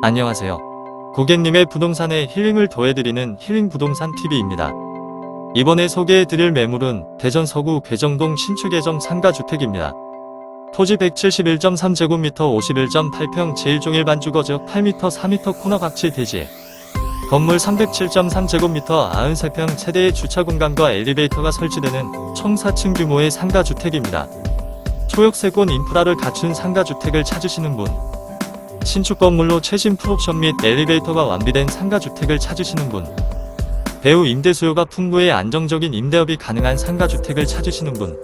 안녕하세요. 고객님의 부동산에 힐링을 더해드리는 힐링 부동산 TV입니다. 이번에 소개해드릴 매물은 대전 서구 괴정동 신축예정 상가주택입니다. 토지 171.3제곱미터 51.8평 제1종 일 반 주거지역 8m 4m 코너 각지 대지. 건물 307.3제곱미터 93평 세대의 주차 공간과 엘리베이터가 설치되는 총 4층 규모의 상가주택입니다. 초역세권 인프라를 갖춘 상가주택을 찾으시는 분. 신축 건물로 최신 풀옵션 및 엘리베이터가 완비된 상가주택을 찾으시는 분. 배우 임대 수요가 풍부해 안정적인 임대업이 가능한 상가주택을 찾으시는 분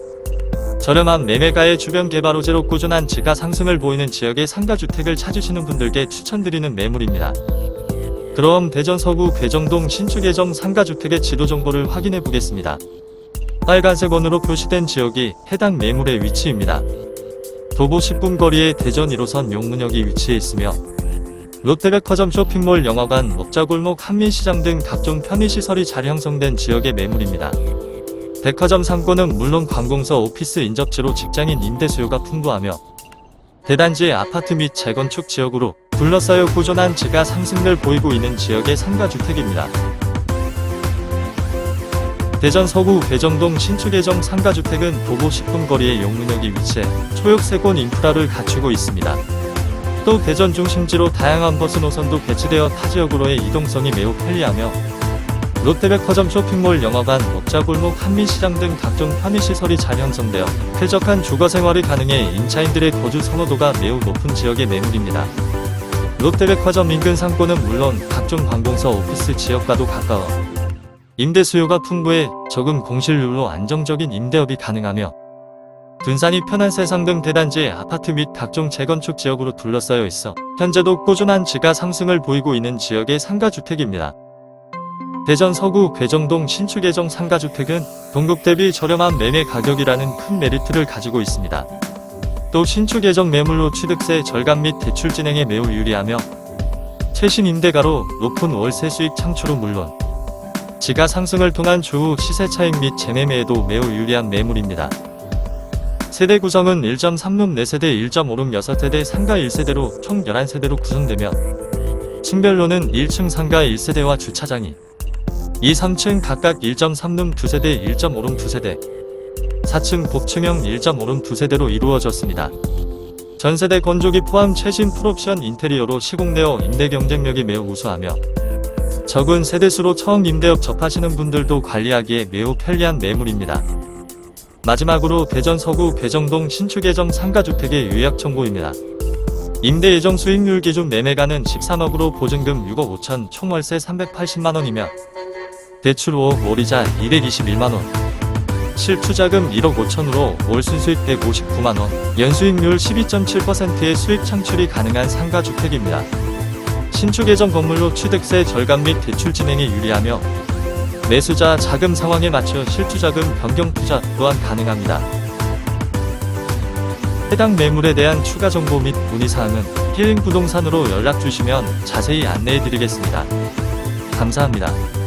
저렴한 매매가의 주변 개발 호재로 꾸준한 지가 상승을 보이는 지역의 상가주택을 찾으시는 분들께 추천드리는 매물입니다. 그럼 대전 서구 괴정동 신축예정 상가주택의 지도 정보를 확인해 보겠습니다. 빨간색 원으로 표시된 지역이 해당 매물의 위치입니다. 도보 10분 거리에 대전 1호선 용문역이 위치해 있으며 롯데백화점 쇼핑몰 영화관 먹자골목 한민시장 등 각종 편의시설이 잘 형성된 지역의 매물입니다. 백화점 상권은 물론 관공서 오피스 인접지로 직장인 임대 수요가 풍부하며 대단지 아파트 및 재건축 지역으로 둘러싸여 꾸준한 지가 상승을 보이고 있는 지역의 상가주택입니다. 대전 서구 괴정동 신축예정 상가주택은 도보 10분 거리의 용문역이 위치해 초역세권 인프라를 갖추고 있습니다. 또 대전 중심지로 다양한 버스 노선도 배치되어 타 지역으로의 이동성이 매우 편리하며 롯데백화점 쇼핑몰 영화관 먹자골목 한민시장 등 각종 편의시설이 잘 형성되어 쾌적한 주거생활이 가능해 임차인들의 거주 선호도가 매우 높은 지역의 매물입니다. 롯데백화점 인근 상권은 물론 각종 관공서 오피스 지역과도 가까워 임대 수요가 풍부해 적은 공실률로 안정적인 임대업이 가능하며 분산이 편한 세상 등 대단지 아파트 및 각종 재건축 지역으로 둘러싸여 있어 현재도 꾸준한 지가 상승을 보이고 있는 지역의 상가주택입니다. 대전 서구 괴정동 신축예정 상가주택은 동급 대비 저렴한 매매 가격이라는 큰 메리트를 가지고 있습니다. 또 신축예정 매물로 취득세 절감 및 대출 진행에 매우 유리하며 최신 임대가로 높은 월세 수익 창출은 물론 지가 상승을 통한 추후 시세 차익 및 재매매에도 매우 유리한 매물입니다. 세대 구성은 1.3룸 4세대 1.5룸 6세대 상가 1세대로 총 11세대로 구성되며 층별로는 1층 상가 1세대와 주차장이 2, 3층 각각 1.3룸 2세대 1.5룸 2세대 4층 복층형 1.5룸 2세대로 이루어졌습니다. 전세대 건조기 포함 최신 풀옵션 인테리어로 시공 내어 임대 경쟁력이 매우 우수하며 적은 세대수로 처음 임대업 접하시는 분들도 관리하기에 매우 편리한 매물입니다. 마지막으로 대전 서구 괴정동 신축 예정 상가주택의 요약 정보입니다. 임대 예정 수익률 기준 매매가는 13억으로 보증금 6억 5천 총 월세 380만원이며 대출 5억 월이자 221만원 실투자금 1억 5천으로 월 순수익 159만원 연수익률 12.7%의 수익 창출이 가능한 상가주택입니다. 신축 예정 건물로 취득세 절감 및 대출 진행에 유리하며 매수자 자금 상황에 맞춰 실투자금 변경 투자 또한 가능합니다. 해당 매물에 대한 추가 정보 및 문의사항은 힐링 부동산으로 연락 주시면 자세히 안내해 드리겠습니다. 감사합니다.